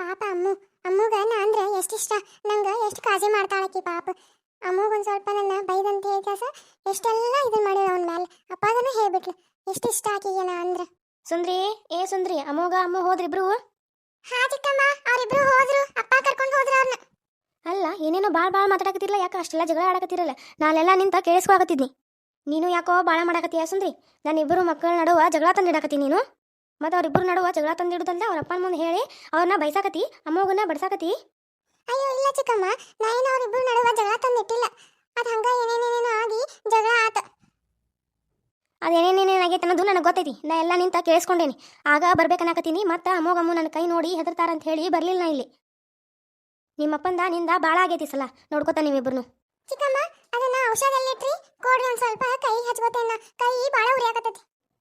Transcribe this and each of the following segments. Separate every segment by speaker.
Speaker 1: ಪಾಪ ಅಮ್ಮು. ಅಮ್ಮಗ ನಾ ಅಂದ್ರೆ ಎಷ್ಟಿಷ್ಟ ನಂಗೆ ಎಷ್ಟು ಕಾಜಿ ಮಾಡ್ತಾಳಕಿ ಪಾಪ. ಅಮ್ಮಗೊಂದು ಸ್ವಲ್ಪ ನನ್ನ ಬೈದಂತ ಹೇಳಿ ಕೆಲಸ ಎಷ್ಟೆಲ್ಲ ಇದನ್ನ ಮಾಡಿದ ಅವನ ಮೇಲೆ ಅಪ್ಪಗನು ಹೇಳ್ಬಿಟ್ಲು. ಎಷ್ಟು ಇಷ್ಟ ಆಕಿಗೆ ನಾ ಅಂದ್ರೆ.
Speaker 2: ಸುಂದ್ರಿ ಏ ಸುಂದ್ರಿ ಅಮ್ಮಗ ಅಮ್ಮ ಹೋದ್ರಿಬ್ರು
Speaker 1: ಹಾ ಚಿಕ್ಕಮ್ಮ ಅವರಿಬ್ರು ಹೋದ್ರು. ಅಪ್ಪ ಕರ್ಕೊಂಡು ಹೋದ್ರು ಅವ್ರನ್ನ
Speaker 2: ಅಲ್ಲ ಏನೇನೋ ಭಾಳ ಭಾಳ ಮಾತಾಡಕತ್ತಿರಲ್ಲ ಯಾಕೆ ಅಷ್ಟೆಲ್ಲ ಜಗಳ ಆಡಕತ್ತಿರಲ್ಲ. ನಾನೆಲ್ಲ ನಿಂತ ಕೇಳಿಸ್ಕೊಳಕತ್ತಿದ್ನಿ. ನೀನು ಯಾಕೋ ಭಾಳ ಮಾಡಕತ್ತೀಯ ಸುಂದ್ರಿ? ನಾನು ಇಬ್ಬರು ಮಕ್ಕಳ ನಡುವ ಜಗಳ ತಂದಿಡಕತ್ತಿ ನೀನು? ಮತ್ತು ಅವರಿಬ್ಬರು ನಡುವ ಜಗಳ ತಂದಿಡುದಲ್ದ ಅವ್ರ ಅಪ್ಪನ ಮುಂದೆ ಹೇಳಿ ಅವ್ರನ್ನ ಬೈಸಾಕತಿ ಅಮ್ಮಗನ್ನ ಬಡ್ಸಾಕತಿ.
Speaker 1: ಅಯ್ಯೋ ಇಲ್ಲ ಚಿಕ್ಕಮ್ಮ ನಾ ಏನು ಅವರಿಬ್ಬರು ನಡುವ ಜಗಳ ತಂದಿಟ್ಟಿಲ್ಲ. ಅದು ಹಂಗ ಏನೇನೇನೇನೋ ಆಗಿ ಜಗಳ ಆತ.
Speaker 2: ಅದೇನೇನೇನಾಗೈತೆ ಅನ್ನೋದು ನನಗೆ ಗೊತ್ತೈತಿ. ನಾ ಎಲ್ಲ ನಿಂತ ಕೇಳಿಸ್ಕೊಂಡೇನಿ. ಆಗ ಬರ್ಬೇಕನ್ನಕತ್ತೀನಿ ಮತ್ತು ಅಮ್ಮೋಗಮ್ಮ ನನ್ನ ಕೈ ನೋಡಿ ಹೆದರ್ತಾರ ಅಂತ ಹೇಳಿ ಬರಲಿಲ್ಲ ನಾ ಇಲ್ಲಿ. ನಿಮ್ಮಪ್ಪಂದ ನಿಂದ ಭಾಳ ಆಗೈತಿ ಸಲ. ನೋಡ್ಕೋತ ನೀವಿಬ್ರು
Speaker 1: ಚಿಕ್ಕಮ್ಮ ಅದನ್ನ ಔಷಧ ಎಲ್ಲಿಟ್ರಿ? ಕೊಡ್ರಿ ಒಂದು ಸ್ವಲ್ಪ ಕೈ ಹಚ್ಕೋತೇನ ಕೈ ಬಾಳ ಉರಿಯಾಕತ್ತೈತಿ.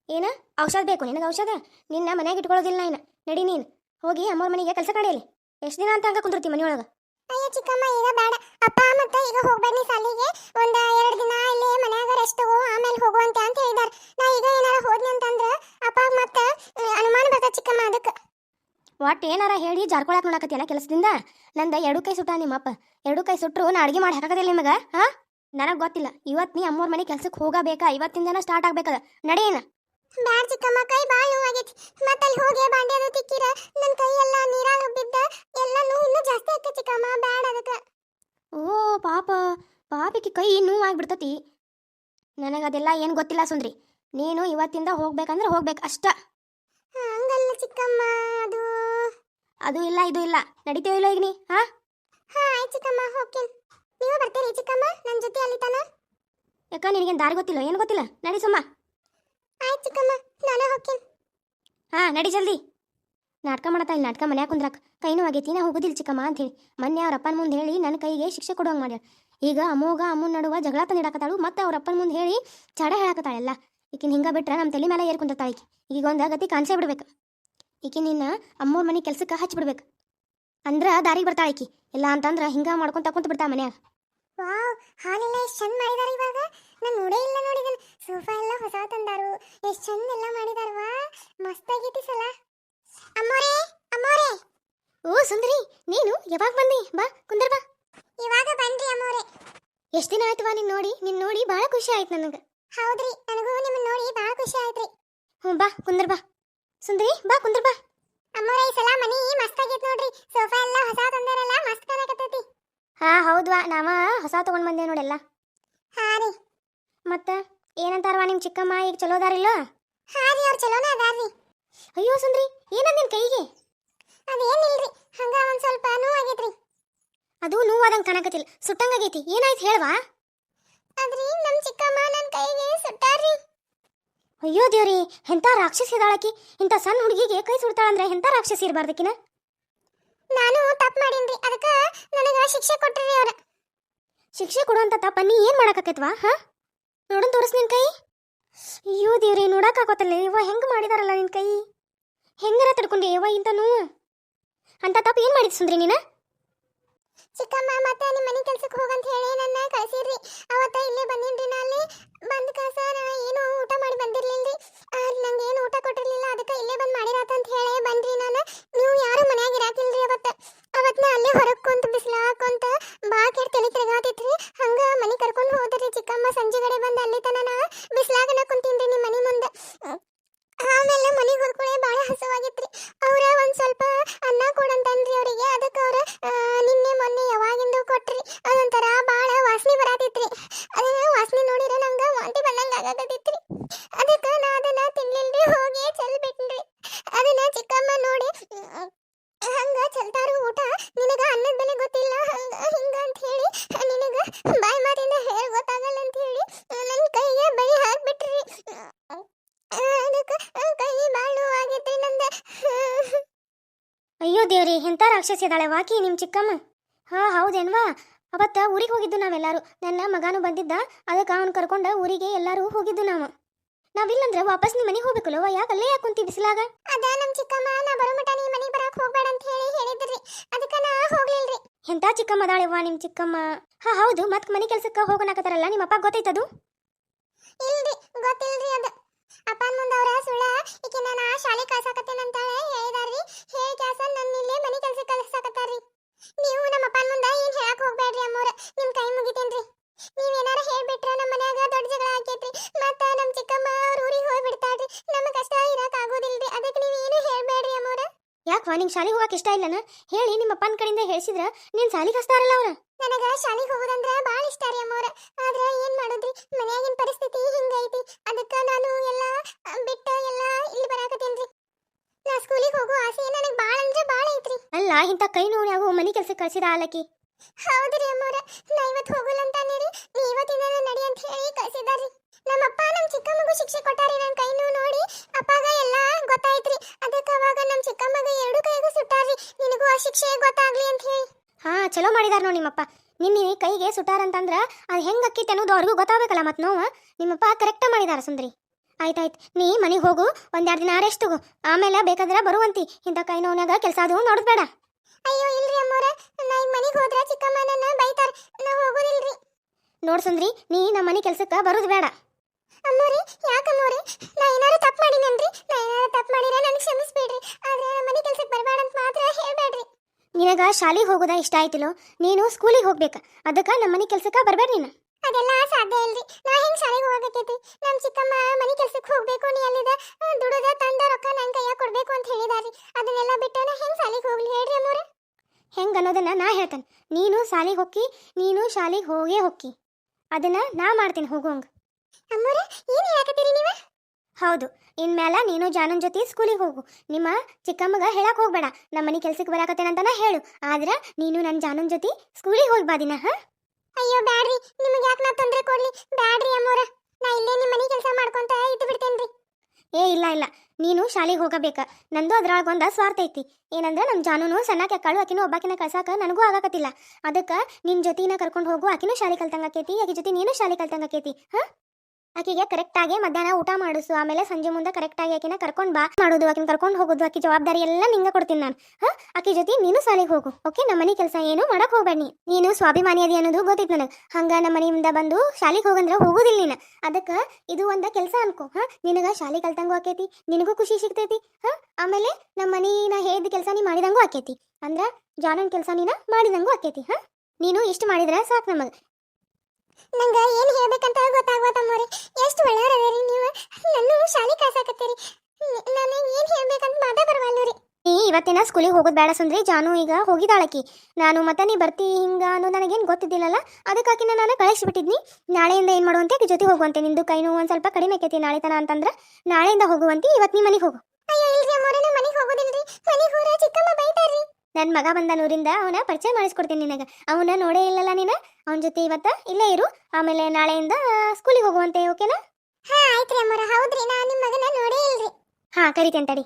Speaker 2: ಏನ? ಔಷಧ ಬೇಕು ನಿನಗೆ ಔಷಧ? ನಿನ್ನ ಮನೆಗೆ ಇಟ್ಕೊಳ್ಳೋದಿಲ್ಲ ಏನು ನಡಿ ನೀನು. ಹೋಗಿ ಅಮ್ಮವ್ರ ಮನೆಗೆ ಕೆಲಸ ಕಡೆಯಲ್ಲಿ. ಎಷ್ಟು ದಿನ ಅಂತ ಹಂಗ ಕುಂದಿರ್ತಿ ಮನೆಯೊಳಗೆ?
Speaker 1: ಅಯ್ಯೋ ಚಿಕ್ಕಮ್ಮ ಈಗ ಬೇಡ. ಅಪ್ಪ ಮತ್ತೆ ಈಗ ಹೋಗ್ಬೇಡಿ ಸಾಲಿಗೆ ಒಂದ ಎರಡು ದಿನ ಇಲ್ಲಿ ಮನ್ಯಾಗ ರೆಸ್ಟ್ ತಗೋ ಆಮೇಲೆ ಹೋಗುವಂತೆ ಅಂತ ಹೇಳಿದಾರ. ನಾ ಈಗ ಏನಾರ ಹೋದ್ನಿ ಅಂತಂದ್ರ ಅಪ್ಪ ಮತ್ತೆ ಅನುಮಾನ ಬರ್ತ ಚಿಕ್ಕಮ್ಮ ಅದಕ್ಕೆ.
Speaker 2: ಒಟ್ಟು ಏನಾರ ಹೇಳಿ ಜಾರ್ಕೊಳಕ್ ನೋಡಕತ್ತೇನ ಕೆಲಸದಿಂದ? ನಂದ ಎರಡು ಕೈ ಸುಟ್ಟ ನಿಮ್ಮಪ್ಪ. ಎರಡು ಕೈ ಸುಟ್ರು ನಾ ಅಡುಗೆ ಮಾಡಿ ಹಾಕದಿಲ್ಲ ನಿಮಗೆ? ಹಾ? ನನಗೆ ಗೊತ್ತಿಲ್ಲ. ಇವತ್ತು ನೀ ಅಮ್ಮವ್ರ ಮನೆ ಕೆಲ್ಸಕ್ಕೆ ಹೋಗಬೇಕಾ? ಇವತ್ತಿಂದನ ಸ್ಟಾರ್ಟ್ ಆಗ್ಬೇಕದ ನಡೀನ
Speaker 1: ಬ್ಯಾಡ ಚಿಕ್ಕಮ್ಮ ಕೈ ಬಾಳ ನೋವಾಗೈತಿ. ಮತ್ತೆ ಅಲ್ಲಿ ಹೋಗಿ ಬಾಂಡೆ ಅದು ತಿಕ್ಕಿರ ನನ್ನ ಕೈ ಎಲ್ಲ ನೀರಾಗ ಬಿದ್ದ ಎಲ್ಲ ನೋವು ಇನ್ನೂ ಜಾಸ್ತಿ ಆಕ ಚಿಕ್ಕಮ್ಮ ಬ್ಯಾಡ ಅದಕ್ಕೆ.
Speaker 2: ಓ ಪಾಪ ಪಾಪಿಗೆ ಕೈ ನೋವು ಆಗ್ಬಿಡ್ತತಿ ನನಗೆ ಅದೆಲ್ಲ ಏನು ಗೊತ್ತಿಲ್ಲ ಸುಂದ್ರಿ. ನೀನು ಇವತ್ತಿಂದ ಹೋಗ್ಬೇಕಂದ್ರೆ ಹೋಗ್ಬೇಕು ಅಷ್ಟ.
Speaker 1: ಹಂಗಲ್ಲ ಚಿಕ್ಕಮ್ಮ ಅದು.
Speaker 2: ಅದು ಇಲ್ಲ ಇದು ಇಲ್ಲ. ನಡೀತೇವ ಇಲ್ಲ ಈಗ ನೀ ಹಾ?
Speaker 1: ಹಾ ಆಯ್ತು ಚಿಕ್ಕಮ್ಮ ಹೋಗ್ತೀನಿ. ನೀವು ಬರ್ತೀರಿ ಚಿಕ್ಕಮ್ಮ? ನನ್ನ ಜೊತೆ ಅಲ್ಲಿ ತಾನ?
Speaker 2: ಯಾಕ ನಿನಗೇನು ದಾರಿ ಗೊತ್ತಿಲ್ಲ ಏನು ಗೊತ್ತಿಲ್ಲ? ನಡಿ ಸುಮ್ಮ.
Speaker 1: ಆಯ್ತು ಚಿಕ್ಕಮ್ಮ, ನಾನು ಹೋಗ್ತೀನಿ.
Speaker 2: ಹಾ, ನಡಿ ಜಲ್ದಿ. ನಾಟಕ ಮಾಡತ್ತಾ ಇಲ್ಲಿ ನಾಟಕ ಮನ್ಯಾಗ ಕುಂದ್ರಾಕ. ಕೈನೂ ಆಗೈತಿ ನಾ ಹೋಗುದಿಲ್ಲ ಚಿಕ್ಕಮ್ಮ ಅಂತ ಹೇಳಿ. ಮೊನ್ನೆ ಅವ್ರ ಅಪ್ಪನ ಮುಂದೆ ಹೇಳಿ ನನ್ನ ಕೈಗೆ ಶಿಕ್ಷೆ ಕೊಡುವಂಗೆ ಮಾಡ್ಯಾಳ. ಈಗ ಅಮ್ಮೋಗ ಅಮ್ಮನ ನಡುವ ಜಗಳ ತಂದಿಡಾಕತ್ತಾಳು ಮತ್ತೆ ಅವ್ರ ಅಪ್ಪನ ಮುಂದೆ ಹೇಳಿ ಚಡ ಹೇಳಕತ್ತಾಳೆಲ್ಲ. ಈಕಿನ ಹಿಂಗ ಬಿಟ್ರೆ ನಮ್ಮ ತಲೆ ಮೇಲೆ ಏರ್ಕೊಂಡಿರ್ತಾಳೆ ಈಕಿ. ಈಗ ಒಂದು ಗತಿ ಕಾಣಿಸೇ ಬಿಡ್ಬೇಕು. ಈಕಿ ನಿನ್ನ ಅಮ್ಮೋರ ಮನೆ ಕೆಲಸಕ್ಕೆ ಹಚ್ಚಿಬಿಡ್ಬೇಕು ಅಂದ್ರೆ ದಾರಿಗೆ ಬರ್ತಾಳೆ ಇಲ್ಲ ಅಂತಂದ್ರೆ ಹಿಂಗೆ ಮಾಡ್ಕೊಂತ ಕುಂತ ಬಿಡ್ತಾ ಮನ್ಯಾಗ.
Speaker 1: ವಾವ್, ಹಾಲೆಲ್ಲ ಎಷ್ಟು ಚಂದ ಮಾಡಿದಾರೆ ಇವಾಗ. ನಾನು ನೋಡೇ ಇಲ್ಲ ನೋಡಿದನ್ ಸೋಫಾ ಎಲ್ಲ ಹೊಸ ತಂದಾರು ಎಷ್ಟು ಚಂದ ಎಲ್ಲ ಮಾಡಿದಾರ ವಾ. ಮಸ್ತ್ ಸಲ. ಅಮ್ಮೋರೇ ಅಮ್ಮೋರೇ.
Speaker 2: ಓ, ಸುಂದರಿ. ನೀನು ಯಾವಾಗ ಬಂದಿ? ಬಾ, ಕುಂದರ್ ಬಾ.
Speaker 1: ಇವಾಗ ಬನ್ರಿ ಅಮ್ಮೋರೆ.
Speaker 2: ಎಷ್ಟು ದಿನ ಆಯ್ತು ನಿನ್ನ ನಿನ್ ನೋಡಿ. ನಿನ್ ನೋಡಿ ಬಹಳ ಖುಷಿ ಆಯ್ತು ನನಗೆ.
Speaker 1: ಹೌದ್ರಿ, ನನಗೂ ನಿಮ್ಮನ್ನ ನೋಡಿ ಬಹಳ ಖುಷಿ ಆಯ್ತ್ರಿ.
Speaker 2: ಹ್ಞೂ ಬಾ, ಕುಂದರ್ ಬಾ. ಸುಂದರಿ, ಬಾ, ಕುಂದರ್ ಬಾ.
Speaker 1: ಅಮ್ಮೋರೆ, ಈ ಸಲ ಮನಿ ಮಸ್ತ್ ನೋಡ್ರಿ. ಸೋಫಾ ಎಲ್ಲ ಹೊಸ ತಂದಾರಲ್ಲ ಮಸ್ತ್ ಕಾಣಕತ್ತೈತಿ.
Speaker 2: ಹಾ ಹೌದ್ವಾ. ನಾವ ಹೊಸ ತಗೊಂಡ್ ಬಂದೆ ನೋಡೆಲ್ಲ
Speaker 1: ಹಾ ರೀ.
Speaker 2: ಮತ್ತ ಏನಂತಾರವಾ ನಿಮ್ಮ ಚಿಕ್ಕಮ್ಮ? ಈಗ ಚಲೋ ಅದಾರಿಲ್ಲ
Speaker 1: ಹಾ ರೀ ಅವ್ರು ಚಲೋನ ಅದಾರ್ರಿ
Speaker 2: ಅಯ್ಯೋ ಸುಂದ್ರಿ ಏನಂದ ನಿನ್ ಕೈಗೆ?
Speaker 1: ಅದೇನಿಲ್ರಿ ಹಂಗ ಒಂದ್ ಸ್ವಲ್ಪ ನೋವಾಗೈತ್ರಿ
Speaker 2: ಅದು ನೋವಾದಂಗ್ ಕಾಣಕತ್ತಿಲ್ಲ ಸುಟ್ಟಂಗಾಗೈತಿ. ಏನಾಯ್ತು ಹೇಳವಾ?
Speaker 1: ಅದ್ರಿ ನಮ್ಮ ಚಿಕ್ಕಮ್ಮ ನನ್ನ ಕೈಗೆ ಸುಟ್ಟಾರ್ರಿ
Speaker 2: ಅಯ್ಯೋ ದೇವ್ರಿ ಎಂತ ರಾಕ್ಷಸಿ ಇದಾಳಕಿ ಇಂಥ ಸಣ್ಣ ಹುಡುಗಿಗೆ ಕೈ ಸುಡ್ತಾಳಂದ್ರೆ ಎಂತ ರಾಕ್ಷಸಿ ಇರಬಾರ್ದಕಿನ
Speaker 1: ನಾನು ತಪ್ಪು ಮಾಡೀನ್ರಿ. ಅದಕ್ಕೆ ನನಗೆ ಶಿಕ್ಷೆ ಕೊಟ್ಟ್ರಿ ಅವ್ರ.
Speaker 2: ಶಿಕ್ಷೆ ಕೊಡುವಂತ ತಪ್ಪ ನೀ ಏನು ಮಾಡಾಕತ್ತೈತ್ವಾ ಹಾ? ನೋಡನ್ ತೋರಿಸ್ ನಿನ್ ಕೈ. ಅಯ್ಯೋ ದೇವ್ರಿ ನೋಡಕ್ಕಾಗೋತಲ್ಲ ಇವ ಹೆಂಗ್ ಮಾಡಿದಾರಲ್ಲ ನಿನ್ ಕೈ. ಹೆಂಗರ ತಡ್ಕೊಂಡೆ ಯವ್ವ ಇಂತನು? ಅಂತ ತಪ್ಪು ಏನು ಮಾಡಿದ್ ಸುಂದ್ರಿ ನೀನ?
Speaker 1: ಚಿಕ್ಕಮ್ಮ ಮತ್ತೆ ನಿಮ್ಮ ಮನೆ ಕೆಲ್ಸಕ್ಕೆ ಹೋಗಂತ ಹೇಳಿ ನನ್ನ ಕಳ್ಸಿರ್ರಿ ಚಿಕ್ಕಮ್ಮ ಸಂಜೆ ಕಡೆ ಬಂದ ಅಲ್ಲಿ ತನ ನಾ ಬಿಸಿಲಾಗನ ಕುಂತೀನ್ರಿ ನಿಮ್ಮ ಮನೆ ಮುಂದೆ. ಆಮೇಲೆ ಮನೆಗೆ ಹೋದ್ಕೂಳೆ ಭಾಳ ಹಸವಾಗಿತ್ರಿ. ಅವ್ರ ಒಂದು ಸ್ವಲ್ಪ ಅನ್ನ ಕೊಡಂತನ್ರಿ ಅವರಿಗೆ. ಅದಕ್ಕೆ ಅವ್ರ ನಿನ್ನೆ ಮೊನ್ನೆ ಯಾವಾಗಿಂದು ಕೊಟ್ರಿ. ಅದೊಂಥರ ಭಾಳ ವಾಸನೆ ಬರಾತಿತ್ರಿ
Speaker 2: ದೇವ್ರಿ ಎಂತ ರಾಕ್ಷಸಿ ಇದ್ದಾಳೆ ವಾಕಿ ನಿಮ್ಮ ಚಿಕ್ಕಮ್ಮ. ಹಾ ಹೌದೇನ್ವಾ? ಅವತ್ತ ಊರಿಗೆ ಹೋಗಿದ್ದು ನಾವೆಲ್ಲರೂ. ನನ್ನ ಮಗನು ಬಂದಿದ್ದ ಅದಕ್ಕೆ ಅವನು ಕರ್ಕೊಂಡ ಊರಿಗೆ ಎಲ್ಲರೂ ಹೋಗಿದ್ದು ನಾವು. ನಾವಿಲ್ಲಂದ್ರೆ ವಾಪಸ್ ನಿಮ್ಮ ಮನೆಗೆ ಹೋಗ್ಬೇಕಲ್ಲವ ಯಾಕೆ ಅಲ್ಲೇ ಯಾಕೆ ಕುಂತಿ ಬಿಸಿಲಾಗ?
Speaker 1: ಅದ ನಮ್ಮ ಚಿಕ್ಕಮ್ಮ ನಾ ಬರೋ ಮಟ ನೀ ಮನೆಗೆ ಬರಕ್ಕೆ ಹೋಗಬೇಡ ಅಂತ ಹೇಳಿ ಹೇಳಿದ್ರಿ. ಅದಕ್ಕೆ ನಾ ಹೋಗ್ಲಿಲ್ರಿ.
Speaker 2: ಎಂಥ ಚಿಕ್ಕಮ್ಮ ಅದಾಳೆವ್ವ ನಿಮ್ಮ ಚಿಕ್ಕಮ್ಮ. ಹಾ ಹೌದು ಮತ್ತೆ ಮನೆ ಕೆಲಸಕ್ಕೆ ಹೋಗೋಣಕತ್ತಾರಲ್ಲ ನಿಮ್ಮ ಅಪ್ಪ ಗೊತ್ತೈತದು? ಯಾಕೋ ನಿಂಗೆ ಶಾಲೆಗೆ ಹೋಗಕ್ಕೆ ಇಷ್ಟ ಇಲ್ಲನ? ಹೇಳಿ ನಿಮ್ಮ ಅಪ್ಪನ ಕಡೆಯಿಂದ ಹೇಳಿಸಿದ್ರ ನೀನು ಶಾಲೆಗೆ ಹಸ್ತಾರಲ್ಲ ಅವ್ರ?
Speaker 1: ನನಗ ಶಾಲೆಗೆ ಹೋಗೋದಂದ್ರ ಬಾಳ ಇಷ್ಟ ರೀ ಅಮ್ಮವ್ರ. ಆದ್ರ ಏನ್ ಮಾಡೋದ್ರಿ? ಮನ್ಯಾಗಿನ ಪರಿಸ್ಥಿತಿ ಹಿಂಗೈತಿ ಅದಕ್ಕ ನಾನು ಎಲ್ಲ ಬಿಟ್ಟ ಎಲ್ಲ ಇಲ್ಲಿ ಬರಾಕತ್ತೇನ್ರಿ ನಾ ಸ್ಕೂಲಿಗೆ ಹೋಗೋ ಆಸೆ ನನಗೆ ಬಾಳ ಅಂದ್ರೆ ಬಾಳ ಐತ್ರಿ.
Speaker 2: ಅಲ್ಲ ಇಂಥ ಕೈ ನೋವು ಮನೆ ಕೆಲ್ಸಕ್ಕೆ ಕಳ್ಸಿದ ಆಲಕ್ಕಿ?
Speaker 1: ಹೌದ್ರಿ ಅಮ್ಮವ್ರ. ನಾ ಇವತ್ತು ಹೋಗಲ್ಲ ನೀರಿ ನೀ ಇವತ್ತಿಂದ ನಡಿ ಅಂತ ಹೇಳಿ ಕಳ್ಸಿದಾರ್ರಿ ನಮ್ಮಪ್ಪ ನಮ್ಮ ಚಿಕ್ಕಮ್ಮಗೂ ಶಿಕ್ಷೆ ಕೊಟ್ಟಾರಿ ನನ್ನ
Speaker 2: ಮಾಡಿದಾರ ನೋಡಿ ನಿಮ್ಮಪ್ಪ. ನಿನ್ನೆ ಕೈಗೆ ಸುಟ್ಟಾರಂತಂದ್ರ ಅದು ಹೆಂಗ್ ಅಕ್ಕಿ ಅನ್ನೋದು ಅವ್ರಿಗೂ ಗೊತ್ತಾಗಬೇಕಲ್ಲ ಮತ್ತು ನೋವು? ನಿಮ್ಮಪ್ಪ ಕರೆಕ್ಟ ಮಾಡಿದಾರ ಸುಂದ್ರಿ. ಆಯ್ತಾಯ್ತು ನೀ ಮನೆಗೆ ಹೋಗು ಒಂದೆರಡು ದಿನ ರೆಸ್ಟ್ ತಗೋ. ಆಮೇಲೆ ಬೇಕಾದ್ರೆ ಬರುವಂತಿ. ಇಂಥ ಕೈ ನೋವ್ನಾಗ ಕೆಲಸ ಅದು ನೋಡೋದು ಬೇಡ.
Speaker 1: ಅಯ್ಯೋ ಇಲ್ರಿ ಅಮ್ಮೋರ ನಾ ಈಗ ಮನೆಗೆ ಹೋದ್ರೆ ಚಿಕ್ಕಮ್ಮ ನನ್ನ ಬೈತಾರ. ನಾ ಹೋಗೋದಿಲ್ರಿ.
Speaker 2: ನೋಡ್ ಸುಂದ್ರಿ ನೀ ನಮ್ಮ ಮನೆ ಕೆಲಸಕ್ಕೆ ಬರೋದು ಬೇಡ.
Speaker 1: ಅಮ್ಮೋರಿ ಯಾಕಮ್ಮೋರಿ ನಾ ಏನಾರು
Speaker 2: ಶಾಲೆಗೆ ಹೋಗೋದ ಇಷ್ಟ ಆಯ್ತಿಲ್ಲೋ? ನೀನು ಸ್ಕೂಲಿಗೆ ಹೋಗ್ಬೇಕು. ಅದಕ್ಕೆ ನಮ್ಮ ಮನೆ ಕೆಲ್ಸಕ್ಕೆ ಬರಬೇಡ ನೀನು.
Speaker 1: ಅದೆಲ್ಲ ಸಾಧ್ಯ ಇಲ್ರಿ. ನಾ ಹೆಂಗ್ ಶಾಲೆಗೆ ಹೋಗಕತ್ತೈತಿ ನಮ್ಮ ಚಿಕ್ಕಮ್ಮ ಮನೆ ಕೆಲ್ಸಕ್ಕೆ ಹೋಗ್ಬೇಕು ನೀ ಅಲ್ಲಿದ ದುಡಿದ ತಂದ ರೊಕ್ಕ ನನ್ನ ಕೈಯಾಗ ಕೊಡ್ಬೇಕು ಅಂತ ಹೇಳಿದಾರಿ ಅದನ್ನೆಲ್ಲ ಬಿಟ್ಟು ನಾ ಹೆಂಗ್ ಶಾಲೆಗೆ ಹೋಗ್ಲಿ ಹೇಳ್ರಿ ಅಮ್ಮೋರೆ.
Speaker 2: ಹೆಂಗೆ ಅನ್ನೋದನ್ನ ನಾ ಹೇಳ್ತೇನೆ. ನೀನು ಶಾಲೆಗೆ ಹೋಗಿ ನೀನು ಶಾಲೆಗೆ ಹೋಗೇ ಹೋಗಿ ಅದನ್ನ ನಾ ಮಾಡ್ತೀನಿ ಹೋಗೋಂಗ.
Speaker 1: ಅಮ್ಮೋರೆ ಏನು ಹೇಳಕತ್ತೀರಿ ನೀವ?
Speaker 2: ಹೌದು ಇನ್ಮೇಲೆ ನೀನು ಜಾನನ್ ಜೊತೆ ಸ್ಕೂಲಿಗೆ ಹೋಗು. ನಿಮ್ಮ ಚಿಕ್ಕಮ್ಮಗ ಹೇಳಕ್ ಹೋಗ್ಬೇಡ. ನಮ್ಮ ಮನೆ ಕೆಲ್ಸಕ್ಕೆ ಬರಾಕತ್ತೇನಂತನ ಹೇಳು. ಆದ್ರೆ ನೀನು ನನ್ನ ಜಾನನ್ ಜೊತೆ ಸ್ಕೂಲಿಗೆ ಹೋಗಿ ಬಾ ದಿನ ಹಾ?
Speaker 1: ಅಯ್ಯೋ ಬ್ಯಾಡ್ರಿ. ನಿಮಗೆ ಯಾಕೆ ನಾ ತೊಂದರೆ ಕೊಡ್ಲಿ? ಬ್ಯಾಡ್ರಿ ಅಮ್ಮೋರ ನಾ ಇಲ್ಲೇ ನಿಮ್ಮ ಮನೆ ಕೆಲಸ ಮಾಡ್ಕೊಂತ ಇದ್ದು ಬಿಡ್ತೇನ್ರಿ.
Speaker 2: ಏ ಇಲ್ಲ ಇಲ್ಲ. ನೀನು ಶಾಲೆಗೆ ಹೋಗಬೇಕ. ನಂದು ಅದ್ರೊಳಗೊಂದು ಸ್ವಾರ್ಥ ಐತಿ. ಏನಂದ್ರೆ ನಮ್ಮ ಜಾನುನು ಸಣ್ಣ ಕೆಕ್ಕಾಳು ಆಕಿನೂ ಒಬ್ಬಾಕಿನ ಕಳ್ಸಾಕ ನನಗೂ ಆಗಕತ್ತಿಲ್ಲ. ಅದಕ್ಕೆ ನಿನ್ನ ಜೊತೆನ ಕರ್ಕೊಂಡು ಹೋಗು. ಆಕಿನೂ ಶಾಲೆ ಕಲ್ತಂಗ ಆಕೈತಿ ಆಕಿ ಜೊತೆ ನೀನು ಶಾಲೆ ಕಲ್ತಂಗ ಹಾಂ ಹಾ? ಆಕಿಗೆ ಕರೆಕ್ಟಾಗಿ ಮಧ್ಯಾಹ್ನ ಊಟ ಮಾಡಿಸು, ಆಮೇಲೆ ಸಂಜೆ ಮುಂದೆ ಕರೆಕ್ಟಾಗಿ ಆಕಿನ ಕರ್ಕೊಂಡು ಬಾ, ಮಾಡೋದು, ಆಕಿನ ಕರ್ಕೊಂಡು ಹೋಗೋದು, ಆಕಿ ಜವಾಬ್ದಾರಿ ಎಲ್ಲ ನಿಂಗೆ ಕೊಡ್ತೀನಿ ನಾನು. ಹಾ? ಆಕಿ ಜೊತೆ ನೀನು ಶಾಲೆಗೆ ಹೋಗು ಓಕೆ ನಮ್ಮ ಮನೆ ಕೆಲಸ ಏನು ಮಾಡಕ್ ಹೋಗ್ಬೇಡಿ. ನೀನು ಸ್ವಾಭಿಮಾನಿ ಅದಿ ಅನ್ನೋದು ಗೊತ್ತಿತ್ತು ನನಗೆ. ಹಂಗ ನಮ್ಮ ಮನೆಯಿಂದ ಬಂದು ಶಾಲೆಗೆ ಹೋಗಂದ್ರೆ ಹೋಗೋದಿಲ್ಲ ನೀನು. ಅದಕ್ಕೆ ಇದು ಒಂದ ಕೆಲಸ ಅನ್ಕೋ, ಹಾ? ನಿನಗ ಶಾಲೆ ಕಲ್ತಂಗೂ ಆಕೈತಿ, ನಿನಗೂ ಖುಷಿ ಸಿಗ್ತೈತಿ, ಹಾ? ಆಮೇಲೆ ನಮ್ಮ ಮನಿ ನಾ ಹೇಳಿದ ಕೆಲಸ ನೀ ಮಾಡಿದಂಗೂ ಆಕೈತಿ. ಅಂದ್ರ ಜಾನನ್ ಕೆಲಸ ನೀನ ಮಾಡಿದಂಗೂ ಆಕೈತಿ, ಹಾ? ನೀನು ಇಷ್ಟು ಮಾಡಿದ್ರೆ ಸಾಕು ನಮಗೆ.
Speaker 1: ನಂಗ ಏನ್ ಹೇಳ್ಬೇಕಂತ ಗೊತ್ತಾಗ್ವತ್ತಮ್ಮೋರಿ ಎಷ್ಟು ಒಳ್ಳೆಯವ್ರದೇರಿ ನೀವು. ನನ್ನ ಶಾಲೆ ಕಾಸಾಕತ್ತೀರಿ ನಾನು ಏನ್ ಹೇಳ್ಬೇಕಂತ ಮಾತಾ ಬರವಲ್ಲು
Speaker 2: ನೀ ಇವತ್ತಿನ ಸ್ಕೂಲಿಗೆ ಹೋಗೋದು ಬೇಡ ಸುಂದ್ರಿ. ಜಾನು ಈಗ ಹೋಗಿದಾಳಕಿ ನಾನು ಮತ್ತೆ ನೀ ಬರ್ತಿ ಹಿಂಗ ಅನ್ನೋ ನನಗೇನು ಗೊತ್ತಿದ್ದಿಲ್ಲಲ್ಲ. ಅದಕ್ಕಾಕಿನ ನಾನು ಕಳಿಸ್ಬಿಟ್ಟಿದ್ನಿ. ನಾಳೆಯಿಂದ ಏನು ಮಾಡುವಂತೆ? ಆಕಿ ಜೊತೆ ಹೋಗುವಂತೆ. ನಿಂದು ಕೈ ನೋವು ಒಂದು ಸ್ವಲ್ಪ ಕಡಿಮೆ ಆಕೈತಿ ನಾಳೆ ತನ ಅಂತಂದ್ರೆ ನಾಳೆಯಿಂದ ಹೋಗುವಂತೆ. ಇವತ್ತು ನೀ ಮನೆಗೆ ಹೋಗು.
Speaker 1: ಅಯ್ಯೋ ಇಲ್ರಿ ಅಮ್ಮವ್ರೆ ನಾನು ಮನೆಗೆ ಹೋಗೋದಿಲ್ರಿ.
Speaker 2: ನನ್ನ ಮಗ ಬಂದ ನೂರಿಂದ ಅವನ ಪರಿಚಯ ಮಾಡಿಸ್ಕೊಡ್ತೀನಿ ನಿನಗೆ. ಅವನ ನೋಡೇ ಇಲ್ಲಲ್ಲ ನೀನು? ಅವನ ಜೊತೆ ಇವತ್ತ ಇಲ್ಲೇ ಇರು. ಆಮೇಲೆ ನಾಳೆಯಿಂದ ಸ್ಕೂಲಿಗೆ ಹೋಗುವಂತೆ ಓಕೆನಾ?
Speaker 1: ಹಾ ಆಯ್ತ್ರಿ ಅಮ್ಮರ ಹೌದ್ರಿ ನಾ ನಿಮ್ಮ ಮಗನ ನೋಡೇ ಇಲ್ರಿ.
Speaker 2: ಹಾ ಕರಿತೇನೆ ತಡಿ.